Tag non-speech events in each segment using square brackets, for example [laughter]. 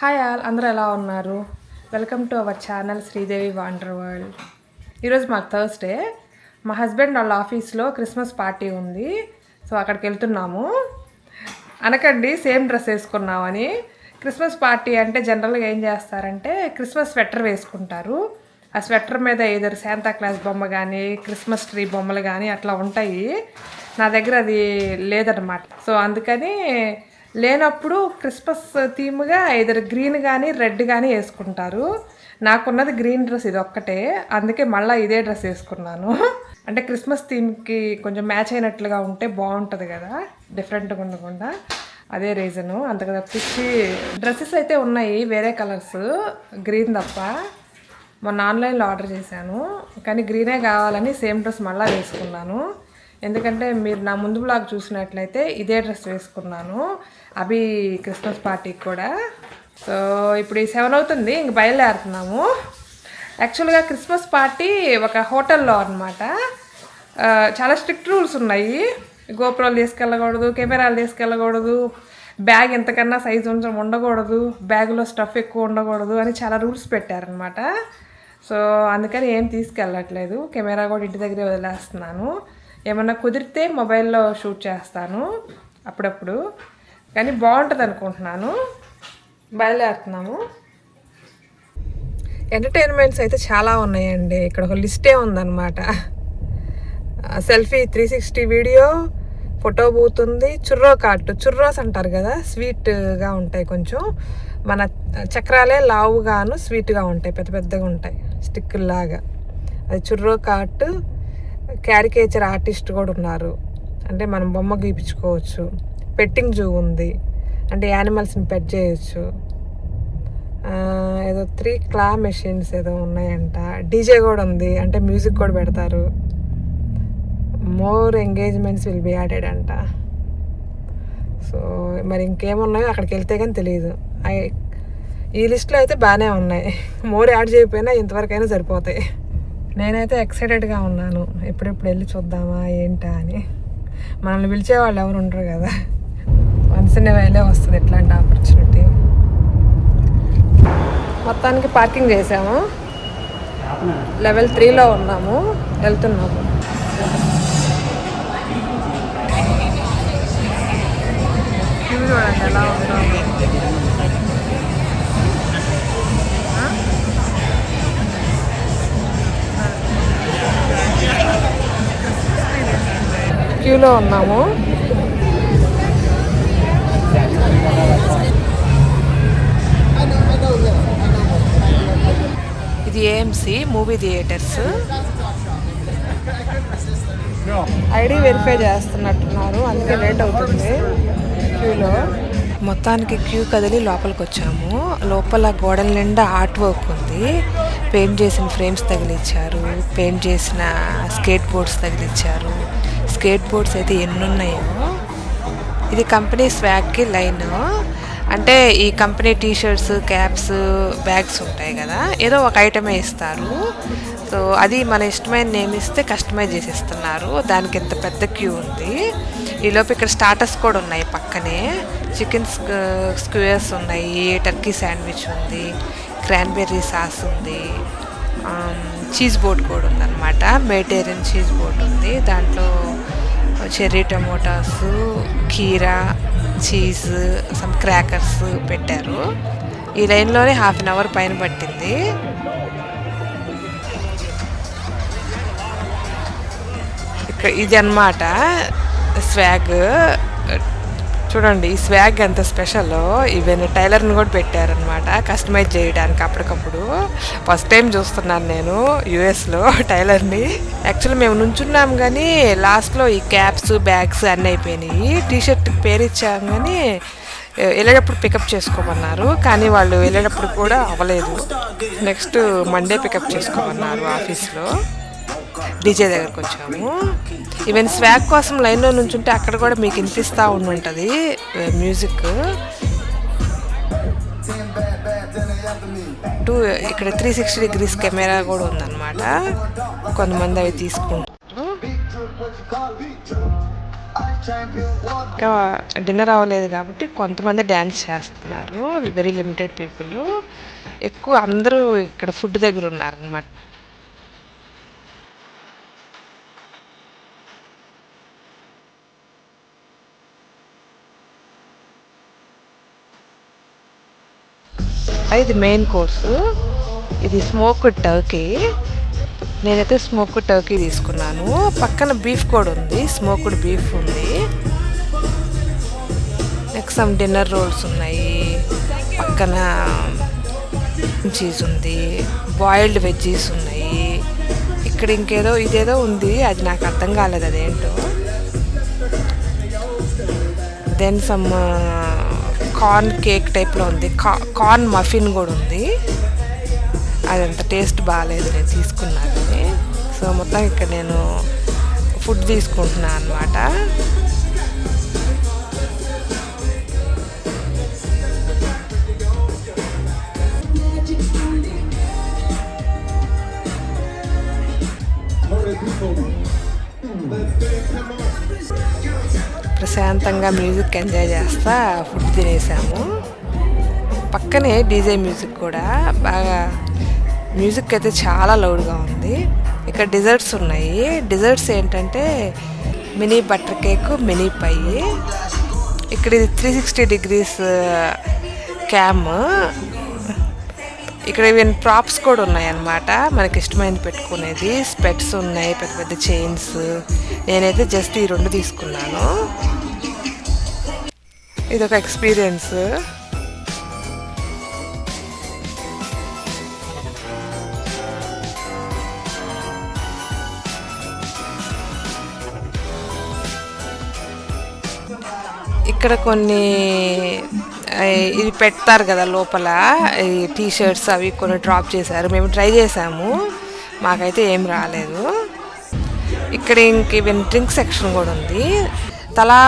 Hi all అందరూ ఎలా ఉన్నారు? Welcome to our channel Sridevi wonder world ఈరోజు మాకు థర్స్డే మా హస్బెండ్ వాళ్ళ ఆఫీస్లో క్రిస్మస్ పార్టీ ఉంది. సో అక్కడికి వెళ్తున్నాము. అనకండి సేమ్ డ్రెస్ వేసుకున్నామని. క్రిస్మస్ పార్టీ అంటే జనరల్గా ఏం చేస్తారంటే క్రిస్మస్ స్వెటర్ వేసుకుంటారు. ఆ స్వెటర్ మీద ఏదో శాంతా క్లాస్ బొమ్మ కానీ క్రిస్మస్ ట్రీ బొమ్మలు కానీ అట్లా ఉంటాయి. నా దగ్గర అది లేదనమాట సో అందుకని లేనప్పుడు క్రిస్మస్ థీమ్గా ఇద్దరు గ్రీన్ కానీ రెడ్ కానీ వేసుకుంటారు. నాకున్నది గ్రీన్ డ్రెస్ ఇది ఒక్కటే. అందుకే మళ్ళీ ఇదే డ్రెస్ వేసుకున్నాను. అంటే క్రిస్మస్ థీమ్కి కొంచెం మ్యాచ్ అయినట్లుగా ఉంటే బాగుంటుంది కదా. డిఫరెంట్గా ఉండకుండా. అదే రీజను. అంతకు తప్పించి డ్రెస్సెస్ అయితే ఉన్నాయి. వేరే కలర్స్. గ్రీన్ తప్ప. మొన్న ఆన్లైన్లో ఆర్డర్ చేశాను. కానీ గ్రీనే కావాలని సేమ్ డ్రెస్ మళ్ళీ వేసుకున్నాను. ఎందుకంటే మీరు నా ముందు బ్లాగ్ చూసినట్లయితే ఇదే డ్రెస్ వేసుకున్నాను. అవి క్రిస్మస్ పార్టీకి కూడా. సో ఇప్పుడు ఈ సెవెన్ అవుతుంది ఇంక బయలుదేరుతున్నాము. యాక్చువల్గా క్రిస్మస్ పార్టీ ఒక హోటల్లో అనమాట చాలా స్ట్రిక్ట్ రూల్స్ ఉన్నాయి. గోపురాలు తీసుకెళ్ళకూడదు కెమెరాలు తీసుకెళ్ళకూడదు బ్యాగ్ ఎంతకన్నా సైజు ఉంచడం ఉండకూడదు బ్యాగ్లో స్టఫ్ ఎక్కువ ఉండకూడదు అని చాలా రూల్స్ పెట్టారనమాట సో అందుకని ఏం తీసుకెళ్ళట్లేదు. కెమెరా కూడా ఇంటి దగ్గరే వదిలేస్తున్నాను. ఏమన్నా కుదిరితే మొబైల్లో షూట్ చేస్తాను అప్పుడప్పుడు. కానీ బాగుంటుంది అనుకుంటున్నాను. బయలుదేరుతున్నాము. ఎంటర్టైన్మెంట్స్ అయితే చాలా ఉన్నాయండి. ఇక్కడ ఒక లిస్టే ఉందన్నమాట. Selfie three sixty video photo booth ఉంది. చుర్రో కార్ట్ చుర్రోస్ అంటారు కదా స్వీట్గా ఉంటాయి కొంచెం. మన చక్రాలే లావుగాను స్వీట్గా ఉంటాయి పెద్ద పెద్దగా ఉంటాయి. స్టిక్కుల్లాగా అది చుర్రో కార్ట్ క్యారికేచర్ ఆర్టిస్ట్ కూడా ఉన్నారు. అంటే మనం బొమ్మ గీపించుకోవచ్చు. పెట్టింగ్ జూ ఉంది. అంటే యానిమల్స్ని పెట్ చేయొచ్చు. ఏదో త్రీ క్లా మెషిన్స్ ఏదో ఉన్నాయంట. డీజే కూడా ఉంది. అంటే మ్యూజిక్ కూడా పెడతారు. More engagements will be added అంట. సో మరి ఇంకేమున్నాయో అక్కడికి వెళ్తే కానీ తెలియదు ఈ లిస్ట్లో అయితే బాగానే ఉన్నాయి. [laughs] మోర్ యాడ్ చేయకపోయినా ఇంతవరకైనా సరిపోతాయి. నేనైతే ఎక్సైటెడ్గా ఉన్నాను. ఎప్పుడెప్పుడు వెళ్ళి చూద్దామా ఏంటా అని. మనల్ని పిలిచే వాళ్ళు ఎవరు ఉండరు కదా. వన్స్ ఇన్ వేలే వస్తుంది ఎట్లాంటి ఆపర్చునిటీ. మొత్తానికి పార్కింగ్ చేసాము. లెవెల్ త్రీలో ఉన్నాము. వెళ్తున్నాము. చూడండి ఎలా ఉందో. క్యూలో ఉన్నాము. ఇది AMC movie theatres. ID verify చేస్తున్నట్టున్నారు అందుకే లేట్ అవుతుంది క్యూలో. మొత్తానికి క్యూ కదిలి లోపలికి వచ్చాము లోపల గోడల నిండా ఆర్ట్ వర్క్ ఉంది. పెయింట్ చేసిన ఫ్రేమ్స్ తగిలిచ్చారు. పెయింట్ చేసిన స్కేట్ బోర్డ్స్ తగిలిచ్చారు. స్కేట్ బోర్డ్స్ అయితే ఎన్ని ఉన్నాయో ఇది కంపెనీ స్వాగ్కి లైన్. అంటే ఈ కంపెనీ టీషర్ట్స్ క్యాప్స్ బ్యాగ్స్ ఉంటాయి కదా ఏదో ఒక ఐటమే ఇస్తారు. సో అది మన ఇష్టమైన నేమ్ ఇస్తే కస్టమైజ్ చేసిస్తున్నారు. దానికి ఇంత పెద్ద క్యూ ఉంది. ఈలోపు ఇక్కడ స్టార్టర్స్ కూడా ఉన్నాయి పక్కనే. చికెన్ స్క్వేర్స్ ఉన్నాయి టర్కీ శాండ్విచ్ ఉంది క్రాన్బెర్రీ సాస్ ఉంది చీజ్ బోర్డ్ కూడా ఉందన్నమాట. మెడిటేరియన్ చీజ్ బోర్డ్ ఉంది. దాంట్లో చెర్రీ టమోటాస్ కీరా చీజ్ సమ్ క్రాకర్స్ పెట్టారు. ఈ లైన్లోనే హాఫ్ అన్ అవర్ పైన పట్టింది. ఇక్కడ ఇది అనమాట స్వాగ్ చూడండి ఈ స్వాగ్ ఎంత స్పెషల్ ఈవెన్ టైలర్ని కూడా పెట్టారనమాట కస్టమైజ్ చేయడానికి అప్పటికప్పుడు. ఫస్ట్ టైం చూస్తున్నాను నేను యుఎస్లో టైలర్ని. యాక్చువల్లీ మేము నుంచున్నాం కానీ లాస్ట్లో ఈ క్యాప్స్ బ్యాగ్స్ అన్నీ అయిపోయినాయి. టీషర్ట్ పేరు ఇచ్చాం కానీ వెళ్ళేటప్పుడు పికప్ చేసుకోమన్నారు. కానీ వాళ్ళు వెళ్ళేటప్పుడు కూడా అవ్వలేదు. నెక్స్ట్ మండే పికప్ చేసుకోమన్నారు ఆఫీస్లో. డీజే దగ్గరకు వచ్చాము. ఈవెన్ స్వాగ్ కోసం లైన్లో నుంచుంటే అక్కడ కూడా మీకు వినిపిస్తూ ఉండుంటుంది మ్యూజిక్ టూ ఇక్కడ త్రీ సిక్స్టీ డిగ్రీస్ కెమెరా కూడా ఉందన్నమాట. కొంతమంది అవి తీసుకుంటారు ఇంకా డిన్నర్ అవ్వలేదు కాబట్టి కొంతమంది డ్యాన్స్ చేస్తున్నారు వెరీ లిమిటెడ్ పీపుల్. ఎక్కువ అందరూ ఇక్కడ ఫుడ్ దగ్గర ఉన్నారు ఇది మెయిన్ కోర్సు ఇది స్మోక్డ్ టర్కీ నేనైతే స్మోక్డ్ టర్కీ తీసుకున్నాను. పక్కన బీఫ్ కూడా ఉంది. స్మోక్డ్ బీఫ్ ఉంది. నెక్స్ట్ సమ్ డిన్నర్ రోల్స్ ఉన్నాయి. పక్కన చీజ్ ఉంది. బాయిల్డ్ వెజ్జీస్ ఉన్నాయి. ఇక్కడ ఇంకేదో ఇదేదో ఉంది. అది నాకు అర్థం కాలేదు అదేంటో. దెన్ సమ్ కార్న్ కేక్ టైప్లో ఉంది. కా కార్న్ మఫిన్ కూడా ఉంది. అదంత టేస్ట్ బాగాలేదు నేను తీసుకున్నాను. సో మొత్తం ఇక్కడ నేను ఫుడ్ తీసుకుంటున్నాను అనమాట ప్రశాంతంగా మ్యూజిక్ ఎంజాయ్ చేస్తా ఫుడ్ తినేసాము. పక్కనే డీజే మ్యూజిక్ కూడా బాగా మ్యూజిక్ అయితే చాలా లౌడ్గా ఉంది. ఇక్కడ డిజర్ట్స్ ఉన్నాయి. డిజర్ట్స్ ఏంటంటే mini butter cake mini pie. ఇక్కడ ఇది త్రీ సిక్స్టీ డిగ్రీస్ క్యామ్ ఇక్కడ ఈవెన్ ప్రాప్స్ కూడా ఉన్నాయి అన్నమాట మనకి ఇష్టమైనది పెట్టుకునేది. స్పెట్స్ ఉన్నాయి పెద్ద పెద్ద చైన్స్ నేనైతే జస్ట్ ఈ రెండు తీసుకున్నాను. ఇదొక ఎక్స్పీరియన్స్. ఇక్కడ కొన్ని ఇది పెడతారు కదా లోపల ఈ టీ షర్ట్స్ అవి కొన్ని డ్రాప్ చేశారు. మేము ట్రై చేసాము మాకైతే ఏం రాలేదు. ఇక్కడ ఇంక ఈవెన్ డ్రింక్ సెక్షన్ కూడా ఉంది. తలా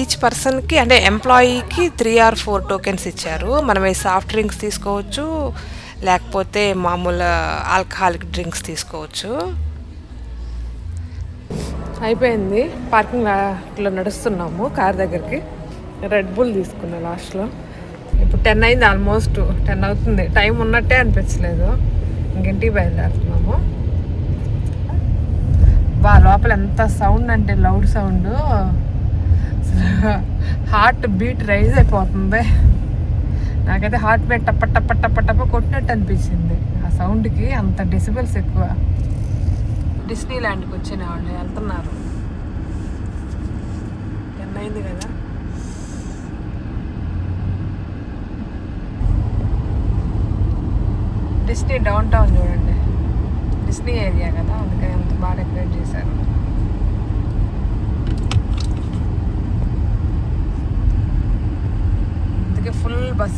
ఈచ్ పర్సన్కి అంటే ఎంప్లాయీకి త్రీ ఆర్ ఫోర్ టోకెన్స్ ఇచ్చారు. మనం ఈ సాఫ్ట్ డ్రింక్స్ తీసుకోవచ్చు లేకపోతే మామూలు ఆల్కహాలిక్ డ్రింక్స్ తీసుకోవచ్చు. అయిపోయింది. పార్కింగ్ లాట్లో నడుస్తున్నాము కార్ దగ్గరికి. రెడ్ బుల్ తీసుకున్నా లాస్ట్లో ఇప్పుడు టెన్ అయింది ఆల్మోస్ట్ టెన్ అవుతుంది. టైం ఉన్నట్టే అనిపించలేదు. ఇంకింటికి బయలుదేరుతున్నాము. బా లోపల ఎంత సౌండ్ అంటే loud sound heart beat rise అయిపోతుంది. నాకైతే హార్ట్ బీట్ టప్ప టప్ప టప్ప టప్ప కొట్టినట్టు అనిపించింది. ఆ సౌండ్కి అంత డెసిబల్స్ ఎక్కువ. డిస్నీ ల్యాండ్కి వచ్చిన వాళ్ళు వెళ్తున్నారు. టెన్ అయింది కదా? డిస్నీ డౌన్ టౌన్ చూడండి. డిస్నీ ఏరియా కదా అందుకని ఎంత బాగా డెకరేట్ చేశారు. Full bus